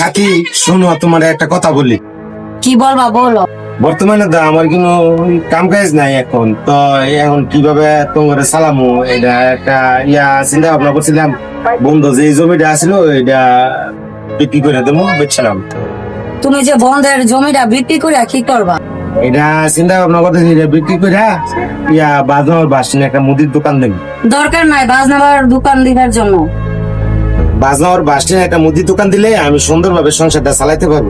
সাথী শোনো তোমার একটা কথা বলি। কি বলবা বলো। বর্তমানে তো আমার কোনো কাম কাজ নাই এখন। তো এখন কীভাবে তোমার সালামু এটা একটা ইয়া চিন্তা ভাবনা করছিলাম। বন্ধু যে জমিটা আছিল এটা বিক্রি করে দেবো বেচছিলাম তুমি যে বন্ধের জমিটা বিক্রি করে কি করবা? এটা চিন্তা ভাবনা করতেছি এটা বিক্রি করে ইয়া বাজনার বাসিনে একটা মুদির দোকান দেবো। দরকার নাই বাজনাবার দোকান দিবার জন্য। বাজার বাসিনে একটা মুদির দোকান দিলে আমি সুন্দরভাবে সংসারটা চালাইতে পারব।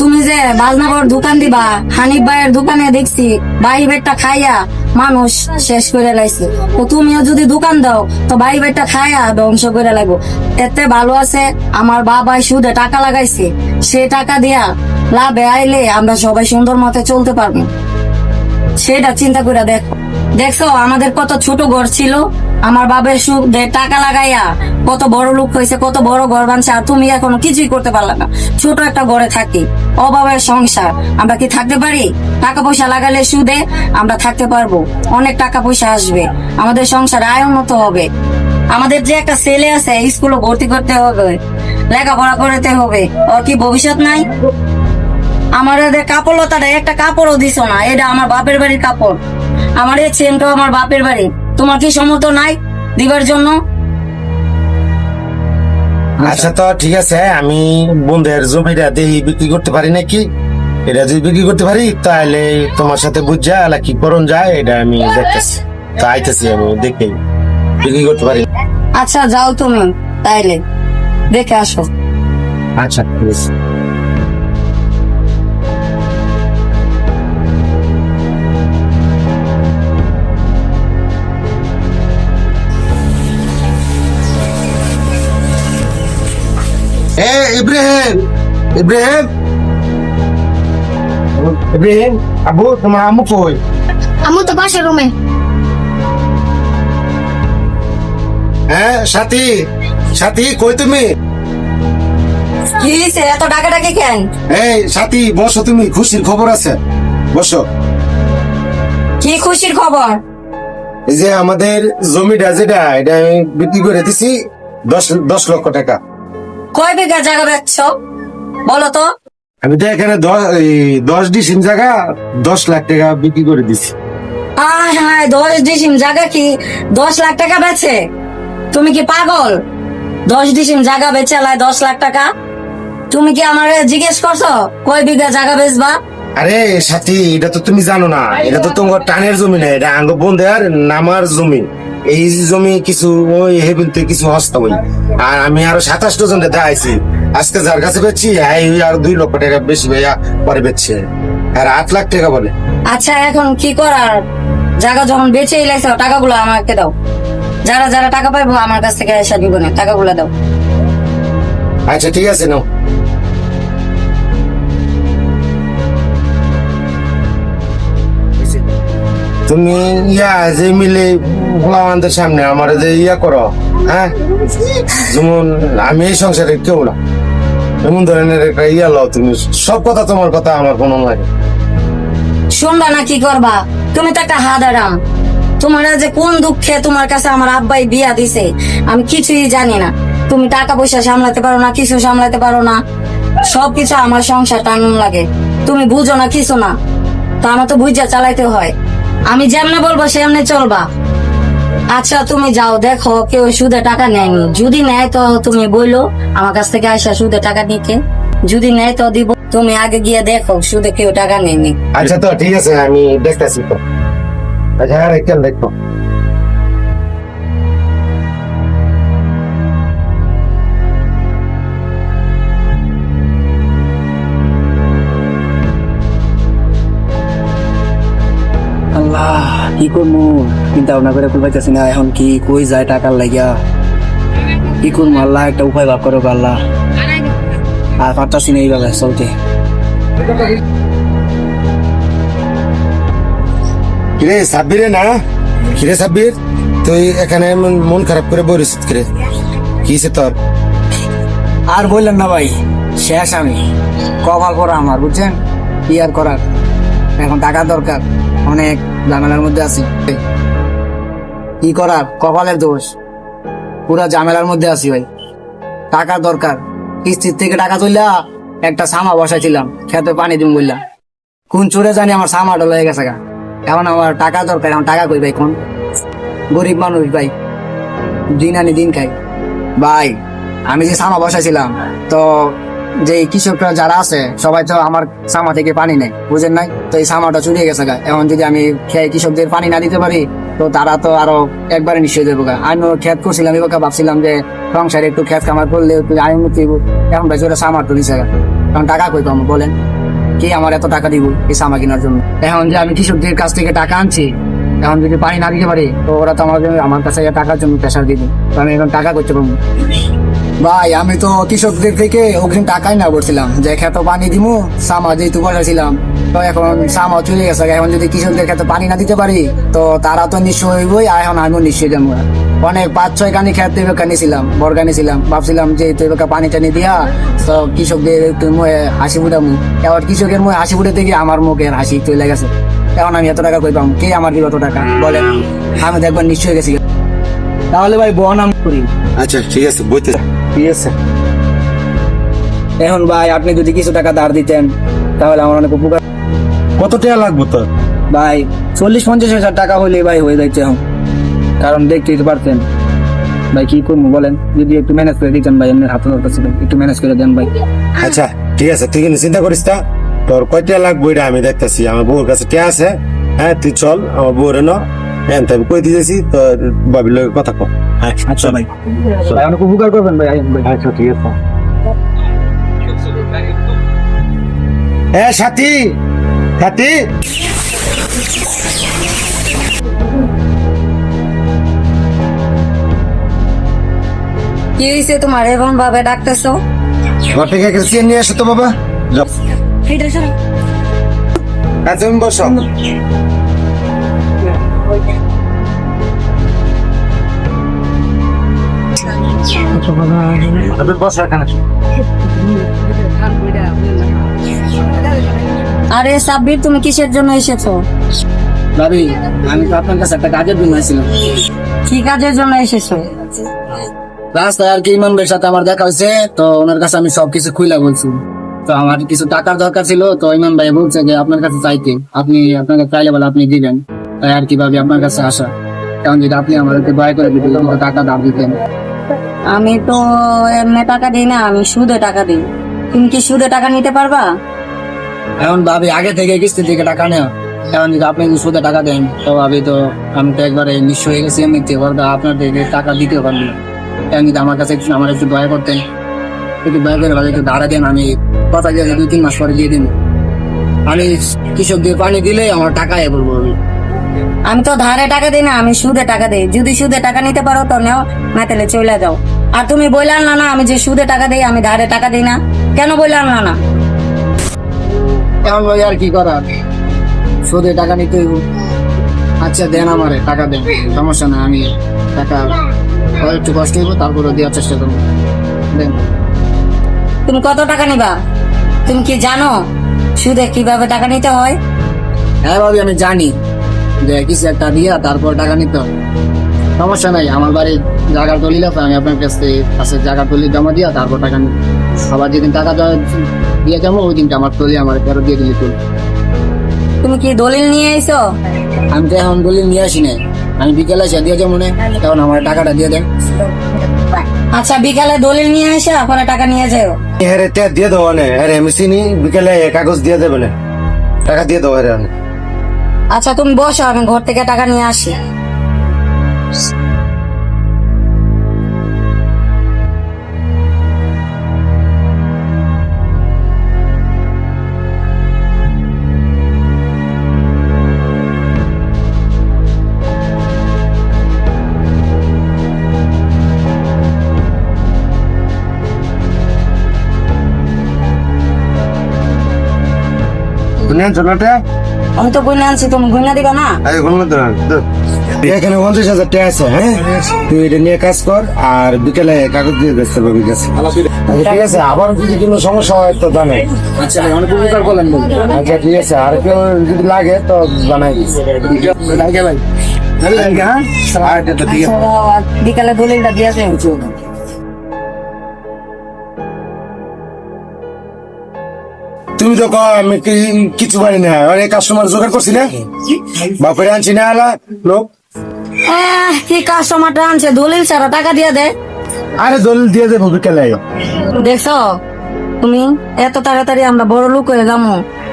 তুমি যে বাজনাবার দোকান দিবা, হানিফ ভাইয়ের দোকানে দেখছি বাড়ি বেটটা খাইয়া মানুষ শেষ করে লাইছে। তো তুমিও যদি দোকান দাও, তো বাড়ি বেটটা খাইয়া ধ্বংস করে লাগবো এতে ভালো আছে, আমার বাবা সুদে টাকা লাগাইছে। সে টাকা দিয়া লাভে আইলে আমরা সবাই সুন্দর মতে চলতে পারব। সেটা চিন্তা করে দেখো। দেখছ, আমাদের কত ছোট ঘর ছিল আমার বাবার সুদে টাকা লাগাইয়া কত বড় লোক হয়েছে, কত বড় ঘর বানছে, আর তুমি এখনও কিছুই করতে পারলে না। ছোট একটা ঘরে থাকি, অভাবের সংসার, আমরা কি থাকতে পারি? টাকা পয়সা লাগালে সুদে আমরা থাকতে পারব। অনেক টাকা পয়সা আসবে, আমাদের সংসার আয় উন্নত হবে। আমাদের যে একটা ছেলে আছে, স্কুলে ভর্তি করতে হবে, লেখাপড়া করতে হবে, ওর কি ভবিষ্যৎ নাই? আমার কাপড় লতাটা একটা কাপড়ও দিছ না, এটা আমার বাপের বাড়ির কাপড়। আমার এই চেনটাও আমার বাপের বাড়ি তোমার কি সমর্থ নাই দিবার জন্য? আচ্ছা তো ঠিক আছে আমি বন্ধের জমিটা দেখি বিক্রি করতে পারি নাকি? এটা যদি বিক্রি করতে পারি তাহলে তোমার সাথে বুঝা আলা কি করণ যায় এটা আমি দেখতেছি। তো আইতেছি আমি দেখে বিক্রি করতে পারি। আচ্ছা যাও তুমি তাইলে। দেখে আসো। আচ্ছা ঠিক আছে। ইব্রাহিম ইব্রাহিম ইব্রাহিম আবু তোমার আম্মু কই আমু তো পাশের রুমে হ্যাঁ সাথী সাথী কই তুমি কি এত ডাকাডাকি কেন? এই সাথী বসো তুমি খুশির খবর আছে। বসো। কি খুশির খবর? এই যে আমাদের জমিটা যেটা এটা আমি বিক্রি করে দিছি দশ দশ লক্ষ টাকা। কয় বিঘা জায়গা বেচছ? বলো তো। আমি তো এখানে দশ ডিসিম জায়গা দশ লাখ টাকা বিক্রি করে দিছি। আয় হায় দশ ডিসিম জায়গা কি? দশ লাখ টাকা বেচে? তুমি কি পাগল? দশ ডিসিম জায়গা বেচে লাই দশ লাখ টাকা? তুমি কি আমার জিজ্ঞেস করছ কয় বিঘা জায়গা বেচবা? আরে সাথী এটা তো তুমি জানো না। এটা তো তোমার টানের জমি না এটা আঙ্গ বন্ধে আর নামার জমি। এই জমি কিছু ওই হেবিলতে কিছু হস্তা ওই আর আমি আরও সাতাশ ডজন দেখাইছি আজকে যার কাছে বেচছি এই আর দুই লক্ষ টাকা বেশি ভাইয়া পরে বেচছে। আর আট লাখ টাকা বলে। আচ্ছা এখন কি করার? জায়গা যখন বেচে লাইছো টাকাগুলো আমাকে দাও। যারা যারা টাকা পাইবো আমার কাছ থেকে এসে দিব না টাকাগুলো দাও। আচ্ছা ঠিক আছে নাও। তুমি ইয়া যে মিলে ভোলামানদের সামনে আমার যে ইয়া করো হ্যাঁ? যেমন আমি এই সংসারে কেউ না। এমন ধরনের একটা ইয়া লও তুমি, সব কথা তোমার কথা, আমার কোনো লাগে শুনবা না কি করবা? তুমি তো একটা হাত হাদারাম। তোমার যে কোন দুঃখে তোমার কাছে আমার আব্বাই বিয়া দিছে, আমি কিছুই জানি না। তুমি টাকা পয়সা সামলাতে পারো না, কিছু সামলাতে পারো না। সবকিছু আমার সংসার টানুন লাগে। তুমি বুঝো না কিছু না। তা আমার তো বুঝা চালাইতে হয়। আমি যেমনে বলব সেমনে চলবা। আচ্ছা তুমি যাও, দেখো, কেউ সুদে টাকা নেয়নি। যদি নেয় তো তুমি বইলো, আমার কাছ থেকে আসা সুদে টাকা নিতে। যদি নেয় তো দিব। তুমি আগে গিয়ে দেখো, সুদে কেউ টাকা নেয়নি। আচ্ছা তো ঠিক আছে, আমি দেখতেছি তো। আচ্ছা আর একটা দেখো। কি করব চিন্তা ভাবনা করে কুল পাইতেছি না এখন কি কই যায় টাকার লাগিয়া? কি করব আল্লাহ একটা উপায় ভাব করো আল্লাহ। আর পারতাছি না এইভাবে চলতে। কিরে সাব্বিরে না? কিরে সাব্বির? তুই এখানে মন- খারাপ করে বলিস কিরে। কিসে তোর? আর বললেন না ভাই শেষ আমি। কপাল পড়া আমার বুঝছেন? কি আর করার? এখন টাকা দরকার অনেক ঝামেলার মধ্যে আছি। কি করার? কপালের দোষ। পুরা ঝামেলার মধ্যে আছি ভাই। টাকা দরকার। কিস্তির থেকে টাকা তুললা একটা সামা বসাইছিলাম। খেতে পানি দিম বললাম কোন চোরে জানি আমার সামা সামাটা হয়ে গেছে এখন আমার টাকা দরকার, এখন টাকা কই ভাই কোন? গরিব মানুষ ভাই। দিন আনি দিন খাই। ভাই, আমি যে সামা বসাইছিলাম, তো যে কৃষকরা যারা আছে, সবাই তো আমার সামা থেকে পানি নেয়, বুঝেন নাই? তো এই সামাটা চুরিয়ে গেছে গা। এখন যদি আমি খেয়ে কৃষকদের পানি না দিতে পারি, তো তারা তো আরও একবারে নিশ্চয় দেবো গা। আমি খেত করছিলাম, এবার ভাবছিলাম যে সংসারে একটু খেত কামার করলে একটু আয় এখন ভাই ওরা সামার তো দিছে গা। কারণ টাকা কই পাবো, বলেন? কে আমার এত টাকা দিব এই সামা কেনার জন্য? এখন যে আমি কৃষকদের কাছ থেকে টাকা আনছি এখন যদি পানি না দিতে পারি, তো ওরা তো আমার আমার কাছে টাকার জন্য প্রেশার দিবে আমি এখন টাকা করতে পারব ভাই, আমি তো কৃষকদের থেকে অগ্রিম টাকাই না করছিলাম। যে খেতে পানি দিমু, সামা যেহেতু বসাইছিলাম তো এখন সামা চলে গেছে। এখন যদি কৃষকদের খেতে পানি না দিতে পারি, তো তারা তো নিশ্চয় হইবই আর এখন আমিও নিশ্চয় যাব। অনেক পাঁচ, ছয় কানি খেতে এবার নিছিলাম, বড় ছিলাম ভাবছিলাম যে তো এবার পানি টানি দিয়া, তো কৃষকদের একটু মুখে হাসি ফুটামু। এবার কৃষকের মুখে হাসি ফুটে থেকে আমার মুখের হাসি চলে গেছে। এখন আমি এত টাকা কই পাবো? কে আমার দিব এত টাকা? বলেন। আমি তো একবার নিশ্চয় গেছি। তাহলে ভাই বন আমি করি। আচ্ছা ঠিক আছে বইতে ঠিক আছে। এখন ভাই আপনি যদি কিছু টাকা ধার দিতেন তাহলে আমার অনেক উপকার কত টাকা লাগবে তোর? ভাই চল্লিশ পঞ্চাশ হাজার টাকা হলে ভাই হয়ে যাচ্ছে এখন। কারণ দেখতেই তো পারতেন। ভাই কি করব বলেন? যদি একটু ম্যানেজ করে দিতেন ভাই এমনি হাতে দরকার একটু ম্যানেজ করে দেন ভাই। আচ্ছা ঠিক আছে তুই কিন্তু চিন্তা করিস না। তোর কয় টাকা লাগবে এটা আমি দেখতেছি। আমার বউর কাছে কে আছে? হ্যাঁ তুই চল আমার বউর এনো হ্যাঁ আমি কই দিয়েছি তো বাবির লগে কথা কর হ্যাঁ আচ্ছা ভাই। ভাই অনেক উপকার করবেন ভাই আচ্ছা ঠিক আছে। এ সাথী! সাথী! কি হয়েছে তোমার? এরকম ভাবে ডাকতেছো? ঘর থেকে নিয়ে আসো তো বাবা। হ্যাঁ বসো। আরে সাব্বির তুমি কিসের জন্য এসেছ? ভাবি আমি তো আপনার কাছে একটা কাজের জন্য আসছিলাম। কি কাজের জন্য এসেছ? রাস্তায় আর কি ইমান ভাইয়ের সাথে আমার দেখা হয়েছে তো ওনার কাছে আমি সবকিছু খুইলা বলছি। তো আমার কিছু টাকার দরকার ছিল তো ইমান ভাই বলছে যে আপনার কাছে চাইতে। আপনি আপনাকে চাইলে বলে আপনি দিবেন। তাই আর কি ভাবি আপনার কাছে আসা? কারণ যদি আপনি আমাদেরকে দয়া করে দিতে টাকা দাম দিতেন। আমি তো এমনি টাকা দিই না আমি সুদে টাকা দিই। তুমি কি সুদে টাকা নিতে পারবা? এখন ভাবি আগে থেকে কিস্তি থেকে টাকা নেওয়া এখন যদি আপনি যদি সুদে টাকা দেন তো ভাবি তো আমি তো একবারে নিঃস্ব হয়ে গেছি এবার তো আপনাদেরকে টাকা দিতে পারব না। এখন যদি আমার কাছে একটু আমার একটু দয়া করতেন। একটু দয়া করে ভাবি একটু দাঁড়া দেন আমি কথা দিয়ে দুই তিন মাস পরে দিয়ে দিন আমি কৃষক দিয়ে পানি দিলে আমার টাকা এ বলব আমি। আমি তো ধারে টাকা দিই না আমি সুদে টাকা দিই। যদি সুদে টাকা নিতে পারো তো নেও না তাহলে চলে যাও। আর তুমি বললাম না না আমি যে সুদে টাকা দিই আমি ধারে টাকা দিই না। কেন বললাম না না? এখন ভাই আর কি করার? সুদে টাকা নিতে। আচ্ছা দেন আমারে টাকা দেন। সমস্যা না আমি টাকা একটু কষ্ট হইব তারপরে দেওয়ার চেষ্টা করব। দেন। তুমি কত টাকা নিবা? তুমি কি জানো? সুদে কীভাবে টাকা নিতে হয়? হ্যাঁ ভাবি আমি জানি। যে কিছু একটা দিয়া তারপর টাকা নিতে হবে। সমস্যা নাই আমার বাড়ির জায়গার দলিল আছে আমি আপনার কাছ থেকে কাছে জায়গার দলিল জমা দিয়া তারপর টাকা নিব। সবার যেদিন টাকা দিয়ে যাব ওই দিনটা আমার দলিল আমার ফেরত দিয়ে দিলে চলবে তুমি কি দলিল নিয়ে আইছো? আমি তো এখন দলিল নিয়ে আসি নাই। আমি বিকেলে এসে দিয়ে যাব না তখন আমার টাকাটা দিয়ে দেন আচ্ছা বিকালে দলিল নিয়ে আসা পরে টাকা নিয়ে যাও হ্যাঁ রে তে দিয়ে দেবো নে আর এমসি নি চিনি বিকেলে কাগজ দিয়ে দেবে না। টাকা দিয়ে দেবো আচ্ছা তুমি বসো আমি ঘর থেকে টাকা নিয়ে আসি। আমি তো গুনে আনছি তুমি গুনে দিবা না? তো এখানে পঞ্চাশ হাজার টাকা আছে হ্যাঁ? তুই এটা নিয়ে কাজ কর আর বিকেলে কাগজ দিয়ে দেখতে পারবি কাছে আচ্ছা ঠিক আছে আবার যদি কোনো সমস্যা হয় তো জানাই। আচ্ছা ভাই অনেক উপকার করলেন আচ্ছা ঠিক আছে আর কেউ যদি লাগে তো জানাই। ভাই। হ্যাঁ? আচ্ছা বিকালে দলিলটা দিয়ে তুমি তো আমি কিছু পারি না। অনেক কাস্টমার জোগাড় করছি না? বাপরে আনছি না আলা লোক। কি কাস্টমারটা আনছে? দলিল ছাড়া টাকা দিয়ে দে। আরে দলিল দিয়ে দেবো বিকেলে দেখছ? তুমি এত তাড়াতাড়ি আমরা বড় লোক হয়ে যাব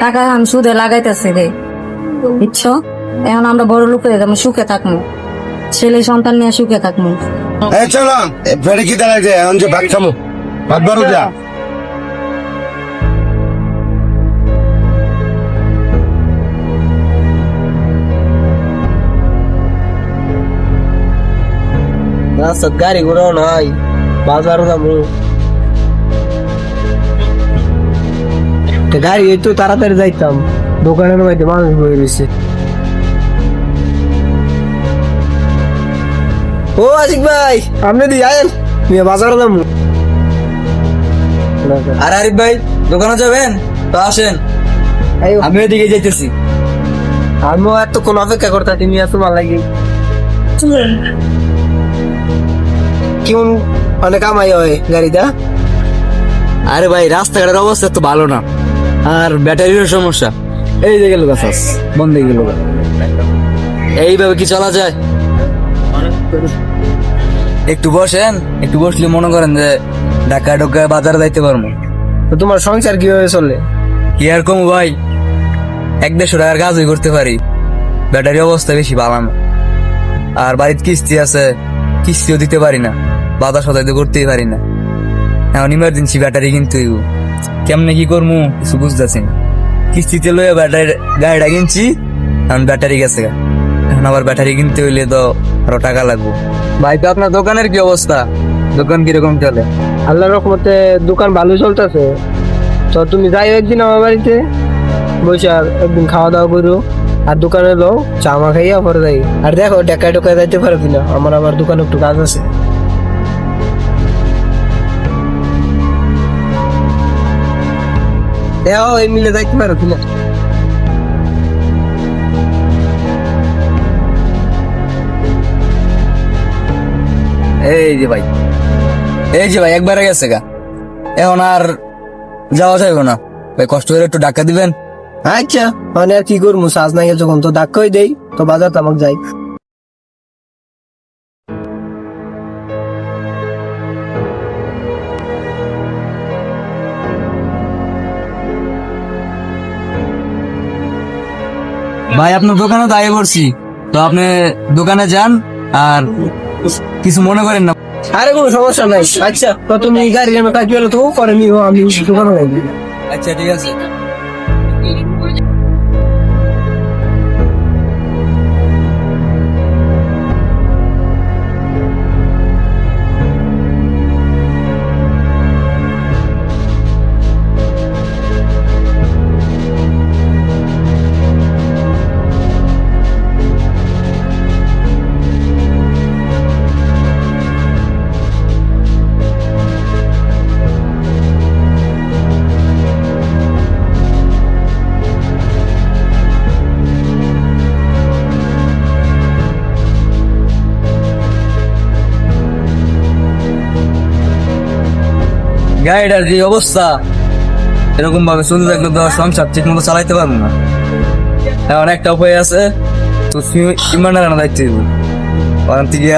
টাকা আমি সুদে লাগাইতেছি রে। বুঝছ? এখন আমরা বড় লোক হয়ে যাব সুখে থাকব ছেলে সন্তান নিয়ে সুখে থাকব চলো ফেরে কি দাঁড়ায় যে এখন যে ভাত খামো। ভাত বড় যা রাস্তার গাড়ি ঘোড়াও নাই বাজারও যাব গাড়ি একটু তাড়াতাড়ি যাইতাম দোকানের মধ্যে মানুষ বয়ে রয়েছে ও আশিক ভাই আপনি দি আয়েন নিয়ে বাজারে যাব আর আরিফ ভাই দোকানে যাবেন তো আসেন আমি ওইদিকে যাইতেছি আমিও এতক্ষণ অপেক্ষা করতে তুমি এত ভালো লাগে কেমন অনেক কামাই হয় গাড়িটা? আরে ভাই রাস্তাঘাটের অবস্থা তো ভালো না। আর ব্যাটারিরও সমস্যা। এই যে গেল গাছ বন্ধ হয়ে গেল। এইভাবে কি চলা যায়? একটু বসেন একটু বসলে মনে করেন যে ঢাকা ঢোকা বাজারে যাইতে পারব। তো তোমার সংসার কীভাবে চলে? কি আর কম ভাই এক দেড়শো টাকার কাজই করতে পারি। ব্যাটারি অবস্থা বেশি ভালো না। আর বাড়িতে কিস্তি আছে কিস্তিও দিতে পারি না। বাধা সদাইতে করতেই পারি না। এখন ইমার্জেন্সি ব্যাটারি কিন্তু কেমনে কি করব কিছু বুঝতেছি না। কিস্তিতে লইয়া ব্যাটারি গাড়িটা কিনছি, এখন ব্যাটারি গেছে এখন আবার ব্যাটারি কিনতে হইলে তো আরও টাকা লাগবো। ভাই, তো আপনার দোকানের কি অবস্থা? দোকান কীরকম চলে? আল্লাহর রহমতে দোকান ভালো চলতেছে। তো তুমি যাই একদিন আমার বাড়িতে, বসে আর একদিন খাওয়া দাওয়া করো। আর দোকানে লো চা মা খাইয়া পরে যাই। আর দেখো ডেকায় টোকায় যাইতে পারবি না আমার আবার দোকানে একটু কাজ আছে। দেখো এই মিলে যাইতে পারবি না এই যে ভাই, এই যে ভাই, একবারে গেছে গা। এখন আর যাওয়া যাবে না। ভাই, কষ্ট করে একটু ডাকা দিবেন। আচ্ছা মানে আর কি করব? সাজ নাই যখন তো ডাক্কই দেই, তো বাজার তামাক যাই। ভাই আপনার দোকানে তো আগে করছি। তো আপনি দোকানে যান আর কিছু মনে করেন না। আরে কোনো সমস্যা নাই। আচ্ছা তো তুমি গাড়ি আমার কাজ পেলে তো করে নিও আমি দোকানে আচ্ছা ঠিক আছে। গাড়িটার যে অবস্থা এরকম ভাবে চলতে থাকলে তো সংসার ঠিক মতো চালাইতে পারব না। এখন একটা উপায় আছে তো ইমানের আনা দায়িত্ব দিব। ওখান থেকে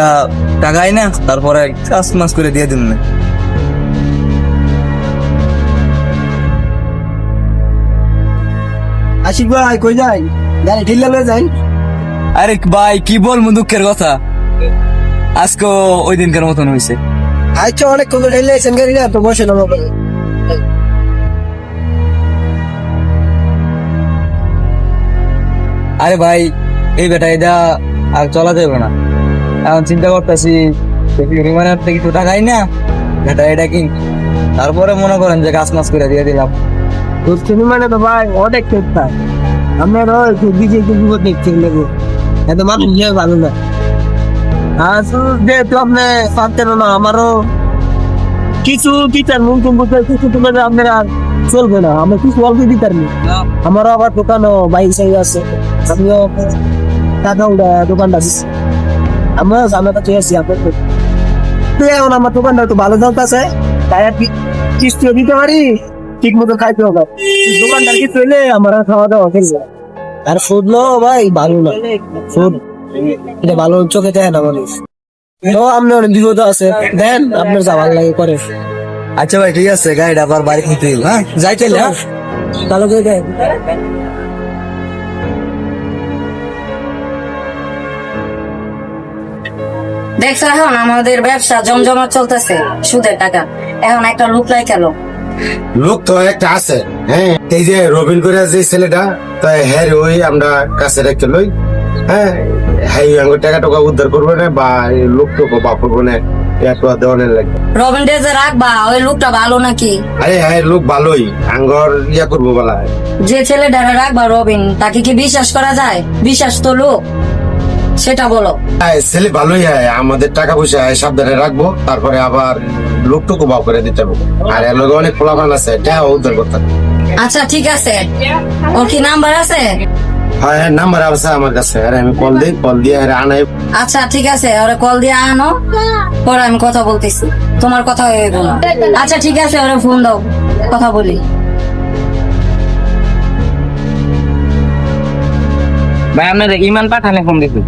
টাকাই না তারপরে কাজ মাস করে দিয়ে দিন না। আশিক ভাই কই যাই? গাড়ি ঢিলা লয়ে যাই। আরে ভাই কি বলব দুঃখের কথা? আজকেও ওই দিনকার মতন হয়েছে। অনেক কত ঢিলে না আরে ভাই, এই বেটা এটা আর চলা যাবে না। এখন চিন্তা করতেছি থেকে কিছু না বেটা, এটা কি তারপরে মনে করেন যে গাছ মাছ করে দিয়ে দিলাম। তো তুমি মানে তো ভাই, অনেক চেষ্টা। আমরা একটু বিজে একটু বিপদ এত মানুষ ভালো না। যেহেতু আপনি পারতেন না আমারও কিছু দিতেন মুখ বুঝতে কিছু তুলে আপনার আর চলবে না। আমরা কিছু অল্প দিতার নি। আমারও আবার দোকানও বাইক সাইজ আছে। আমিও টাকা উঠা দোকানটা দিচ্ছি আমরা জানাটা চেয়ে আছি আপনার তো এখন আমার দোকানটা একটু ভালো চলতেছে। তাই আর কিস্তিও দিতে পারি ঠিক মতো খাইতে হবে দোকানদার কি চলে আমার খাওয়া দাওয়া করবে আর ফুড লো ভাই ভালো না। ফুড এটা ভালো চোখে দেয় না মানুষ। তো আপনার অনেক বিপদ আছে। দেন আপনার যা ভালো লাগে করে। আচ্ছা ভাই ঠিক আছে গাড়িটা আবার বাড়ি নিতে হ্যাঁ? যাই তাইলে হ্যাঁ? ভালো করে দেন। দেখছ এখন আমাদের ব্যবসা জমজমা চলতেছে সুদের টাকা। এখন একটা লুক লাই খেলো। লোক তো একটা আছে হ্যাঁ? এই যে রবিন করে যে ছেলেটা তাই হ্যাঁ রে, ওই আমরা কাছে রেখে লই। হ্যাঁ। হ্যাঁ টাকা টাকা উদ্ধার করবে না বা এই লোক টোকো বা করব না একটু দেওয়ানের লাগবে রবিন ডে যে রাখবা ওই লোকটা ভালো নাকি? আরে হ্যাঁ লোক ভালোই। আঙ্গর ইয়া করব বলা যে ছেলেটারে রাখবা রবিন তাকে কি বিশ্বাস করা যায়? বিশ্বাস তো লোক। সেটা বলো। হ্যাঁ, ছেলে ভালোই হয় আমাদের টাকা পয়সা সাবধানে রাখব তারপরে আবার লোকটুকু বাপ করে দিতে হবে। আর এর লগে অনেক ফলাফান আছে এটা উদ্ধার করতে আচ্ছা ঠিক আছে। ওর কি নাম্বার আছে? হ্যাঁ নাম্বার আছে আমার কাছে। আরে আমি কল দিই কল দিয়ে আরে আনাই। আচ্ছা ঠিক আছে ওরে কল দিয়ে আনো। পরে আমি কথা বলতেছি। তোমার কথা হয়ে গেল। আচ্ছা ঠিক আছে ওরে ফোন দাও। কথা বলি। ভাই আপনার ইমান পাঠালে কম দেখুন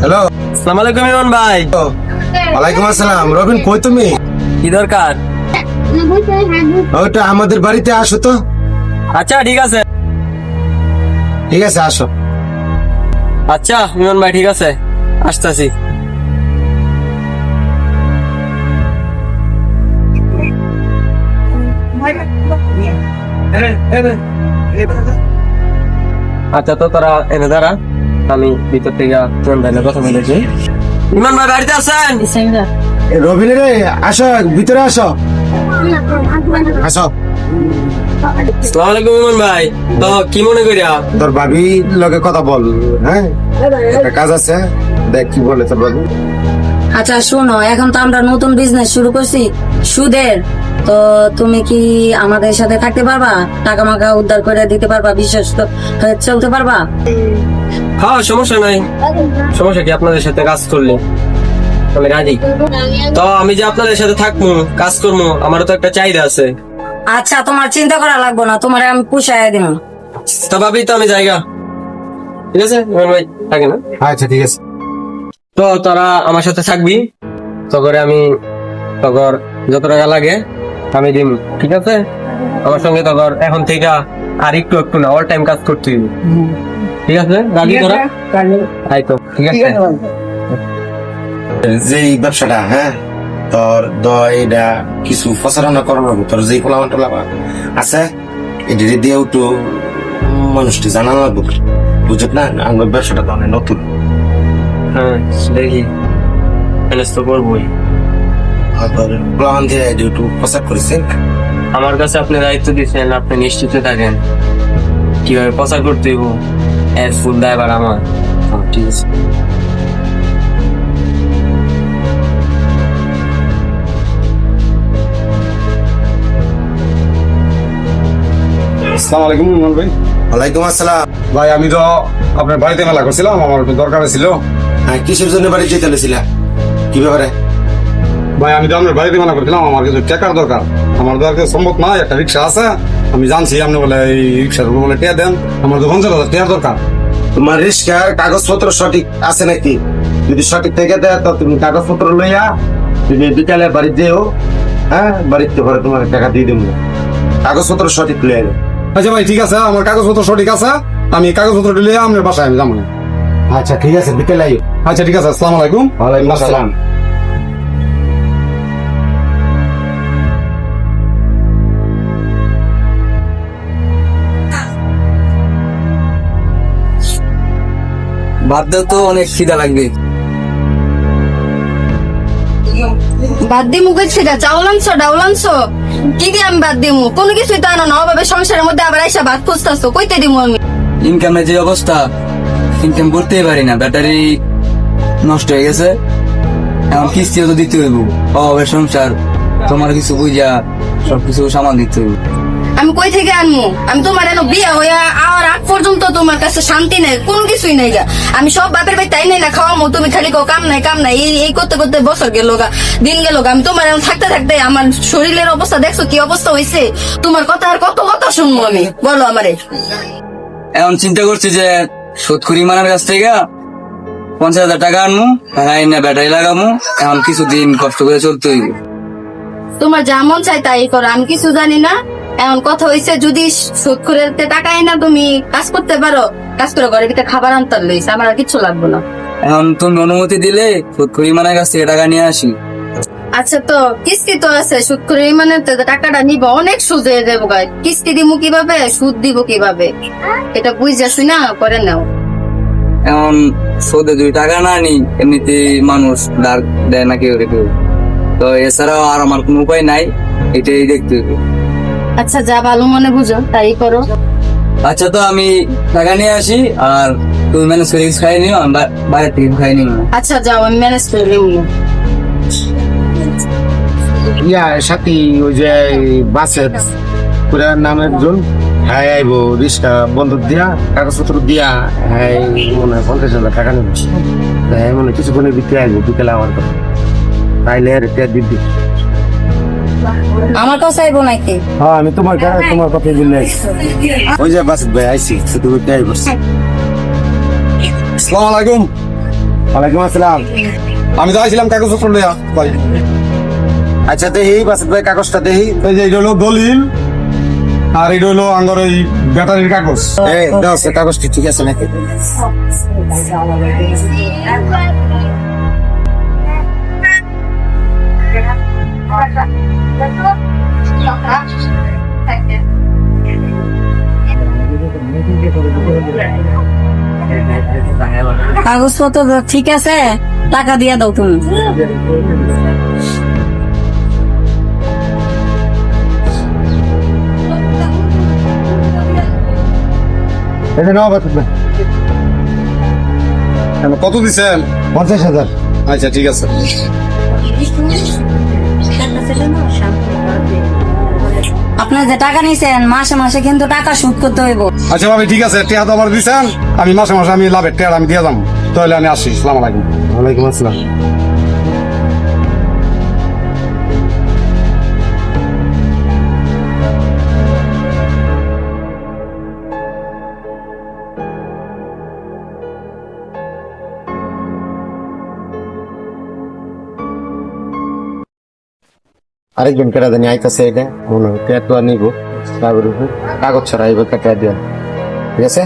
হ্যালো আসসালামু আলাইকুম ইমন ভাই। ওয়ালাইকুম আসসালাম। রবিন কই তুমি? কি দরকার? ওইটা আমাদের বাড়িতে আসো তো। আচ্ছা ঠিক আছে। ঠিক আছে আসো। আচ্ছা ইমন ভাই ঠিক আছে। আসতেছি। আচ্ছা তো তারা এনে দাঁড়া। আমি ভিতর থেকে ইমন ভাইয়ের কথা বলেছি ইমন ভাই বাড়িতে আছেন? রবিন রে আসো ভিতরে আসো। আসো। আসসালামু আলাইকুম ইমন ভাই। তো কি মনে করিয়া? তোর ভাবি লগে কথা বল হ্যাঁ? একটা কাজ আছে দেখ কি বলে তোর ভাবি। আচ্ছা শোনো এখন তো আমরা নতুন বিজনেস শুরু করছি সুদের। তো তুমি কি আমাদের সাথে থাকতে পারবা? টাকা মাকা উদ্ধার করে দিতে পারবা? বিশ্বাস তো চলতে পারবা? হ্যাঁ সমস্যা নাই। সমস্যা কি আপনাদের সাথে কাজ করলে? আমি রাজি। তো আমি যে আপনাদের সাথে থাকব কাজ করব আমারও তো একটা চাহিদা আছে। আচ্ছা তোমার চিন্তা করা লাগবে না তোমার আমি পুষায় দিব। তা ভাবি তো আমি জায়গা। ঠিক আছে? ভাই থাকে না? আচ্ছা ঠিক আছে। তো তোরা আমার সাথে থাকবি। তো করে আমি তখন যত টাকা লাগে আমি দিম। ঠিক আছে? আমার সঙ্গে তখন এখন থেকে আর একটু একটু না অল টাইম কাজ করতে হইবে। ঠিক আছে? রাজি তোরা? তাই তো ঠিক আছে। যে এই ব্যবসাটা হ্যাঁ? তোর দ এটা কিছু প্রচারণা করার তোর যে ফলাফল টলাফল আছে এটা দিয়ে একটু মানুষটি জানা লাগবে। বুঝত না আমার ব্যবসাটা তো অনেক নতুন। হ্যাঁ দেখি। ম্যানেজ তো করবোই। প্লান দিয়ে একটু প্রচার করেছেন? আমার কাছে আপনি দায়িত্ব দিচ্ছেন আপনি নিশ্চিত থাকেন। কীভাবে প্রচার করতে হইব? এর ফুল দায়বার আমার। হ্যাঁ, ঠিক আছে। আসসালামু আলাইকুম ইমরান ভাই। ওয়ালাইকুম আসসালাম। ভাই আমি তো আপনার বাড়িতে মেলা করছিলাম আমার একটু দরকার ছিল। হ্যাঁ কিসের জন্য বাড়ি যেতে চলেছিলা কি ব্যাপারে? ভাই আমি তো আপনার বাড়িতে মেলা করছিলাম আমার কিছু টাকার দরকার। আমার দরকার সম্ভব না একটা রিক্সা আছে আমি জানছি আপনি বলে এই রিক্সার উপর বলে টিয়া দেন আমার তো পঞ্চাশ হাজার টিয়ার দরকার। তোমার রিস্কার কাগজপত্র সঠিক আছে নাকি? যদি সঠিক থেকে দেয় তো তুমি কাগজপত্র লইয়া তুমি বিকালে বাড়ি যেও হ্যাঁ বাড়িতে পরে তোমার টাকা দিয়ে দেবো। কাগজপত্র সঠিক লইয়া আচ্ছা ভাই ঠিক আছে আমার কাগজপত্র সঠিক আছে আমি কাগজপত্র দিলে আপনার বাসায় আমি যাব আচ্ছা ঠিক আছে বিকেলে আইও। আচ্ছা ঠিক আছে আসসালামু আলাইকুম। ওয়ালাইকুম আসসালাম। বাদ দাও তো অনেক খিদা লাগবে। বাদ দিমু কিছু না চাউল আনছো ডাউল আনছো? কি আমি বাদ দিমু? কোনো কিছুই তো আনো না। অভাবে সংসারের মধ্যে আবার আইসা ভাত খুঁজতেছো। কইতে দিমু আমি? ইনকামের যে অবস্থা ইনকাম করতেই পারি না। ব্যাটারি নষ্ট হয়ে গেছে। এখন কিস্তিও তো দিতে হইব। অভাবের সংসার, তোমার কিছু বুঝা সবকিছু সামাল দিতে হইব। আমি কই থেকে আনমু? আমি তোমার এনে বিয়ে হইয়া আর আগ পর্যন্ত তোমার কাছে শান্তি নেই কোনো কিছুই নেই গা। আমি সব বাপের ভাই তাই নাই না খাওয়ামো তুমি খালি কো কাম নাই কাম নাই এই এই করতে করতে বছর গেল গা দিন গেল গা। আমি তোমার এখন থাকতে থাকতে আমার শরীরের অবস্থা দেখছ কি অবস্থা হয়েছে তোমার কথা আর কত কথা শুনব আমি? বলো আমারে। এখন চিন্তা করছি যে সুৎখুরি মানার কাছ থেকে পঞ্চাশ হাজার টাকা আনব হ্যাঁ না ব্যাটারি লাগামু এখন কিছুদিন কষ্ট করে চলতে হইবে। তোমার যা মন চাই তাই করো আমি কিছু জানি না। এখন কথা হয়েছে যদি সুদ করে টাকা না তুমি কাজ করতে পারো। কাজ করে ঘরে ভিতরে খাবার আনতার লইছে আমার আর কিছু লাগবে না। এখন তুমি অনুমতি দিলে সুৎখুরি মানের কাছ থেকে টাকা নিয়ে আসি। আচ্ছা তো কিস্তি তো আছে সুদ করে মানে টাকাটা নিব অনেক সুদ হয়ে যাব গাই কিস্তি দিব কীভাবে সুদ দিব কীভাবে? এটা বুঝাছি না করে নাও। এখন সুদে দুই টাকা না নি এমনিতে মানুষ ধার দেয় না কেউ কেউ। তো এছাড়াও আর আমার কোনো উপায় নাই এটাই দেখতে হবে। আচ্ছা যা ভালো মনে বুঝো তাই করো। আচ্ছা তো আমি টাকা নিয়ে আসি আর তুমি ম্যানেজ করে খাই নিও আমি বা- বাইরে থেকে খাই নিও আচ্ছা যাও আমি ম্যানেজ করে নিব ইয়া সাথী ওই যে বাসের পুরা নামের জন হ্যাঁ আইবো রিক্সা বন্ধক দিয়া কাগজপত্র দিয়া হ্যাঁ মনে হয় পঞ্চাশ হাজার টাকা নেবে। হ্যাঁ মনে কিছুক্ষণের ভিতরে আইবো বিকেলে আমার কথা তাইলে আর এটা দিদি আমার কাছে আইবো নাকি? হ্যাঁ আমি তোমার তোমার কথা বললে ওই যে বাস ভাই আইসি শুধু আইবো। আসসালামু আলাইকুম। ওয়ালাইকুম আসসালাম। আমি যাইছিলাম কাগজপত্র লইয়া ভাই আচ্ছা দেখি বাস ভাই কাগজটা দেখি। এই যে এটা হলো দলিল আর এটা হলো আঙ্গর এই ব্যাটারির কাগজ। এই দাও সে কাগজটি ঠিক আছে নাকি? কাগজপত্র ঠিক আছে? টাকা দিয়া দাও তুমি। কত দিছেন? পঞ্চাশ হাজার। আচ্ছা ঠিক আছে। আপনার যে টাকা নিছেন মাসে মাসে কিন্তু টাকা সুদ করতে হইব। আচ্ছা ভাবি ঠিক আছে টিয়া তো আমার দিছেন আমি মাসে মাসে আমি লাভের টেয়ার আমি দিয়ে যাব তাহলে আমি আসি সালাম আলাইকুম। ওয়ালাইকুম আসসালাম। আরেকজন কেটা জানি আইতাছে এটা। মনে হয় তো নিব। তারপরে কাগজ ছড়াইব, কাটা দিয়ে ঠিক আছে?